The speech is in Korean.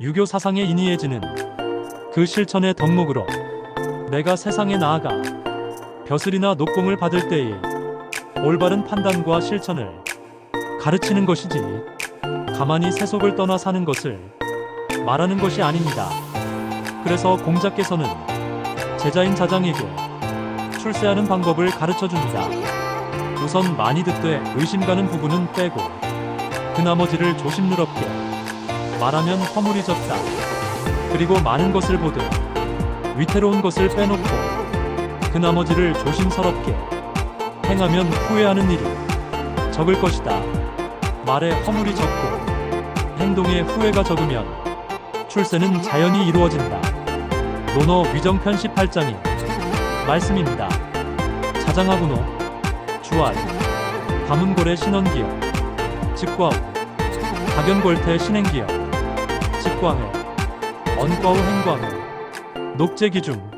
유교 사상의 인이해지는 그 실천의 덕목으로 내가 세상에 나아가 벼슬이나 녹봉을 받을 때의 올바른 판단과 실천을 가르치는 것이지 가만히 세속을 떠나 사는 것을 말하는 것이 아닙니다. 그래서 공자께서는 제자인 자장에게 출세하는 방법을 가르쳐 줍니다. 우선 많이 듣되 의심 가는 부분은 빼고 그 나머지를 조심스럽게 말하면 허물이 적다. 그리고 많은 것을 보되 위태로운 것을 빼놓고 그 나머지를 조심스럽게 행하면 후회하는 일이 적을 것이다. 말에 허물이 적고 행동에 후회가 적으면 출세는 자연히 이루어진다. 논어 위정편 18장인 말씀입니다. 자장하구노 주알 가문고래 신원기역 직과후 박연골태 신행기역 직과회 언과후 행과후 녹제기중